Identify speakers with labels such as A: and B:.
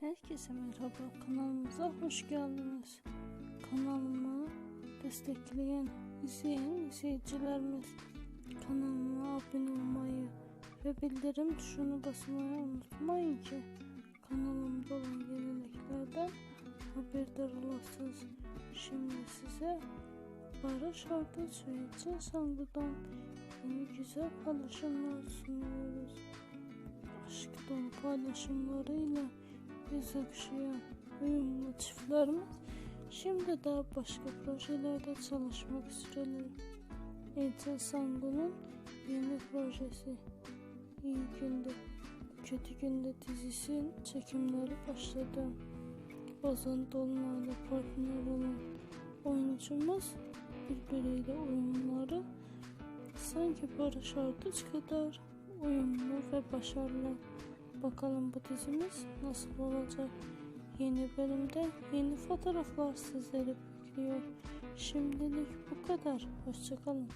A: Herkese merhaba, kanalımıza hoş geldiniz. Kanalıma destekleyen, izleyen izleyicilerimiz kanalıma abone olmayı ve bildirim tuşunu basmayı unutmayın ki kanalımda olan yeniliklerden haberdar olasınız. Şimdi size Barış ve Elçin Sangu'dan yeni güzel paylaşımlar sunuyoruz. Aşk dolu paylaşımlarıyla göz okşayan uyumlu çiftlerimiz şimdi daha başka projelerde çalışmak üzereler. Elçin Sangu'nun yeni projesi İyi Günde Kötü Günde dizisinin çekimleri başladı. Ozan Dolunay'la partner olan oyuncumuz birbiriyle uyumları sanki Barış Arduç kadar uyumlu ve başarılı. Bakalım bu dizimiz nasıl olacak? Yeni bölümde yeni fotoğraflar sizleri bekliyor. Şimdilik bu kadar. Hoşçakalın.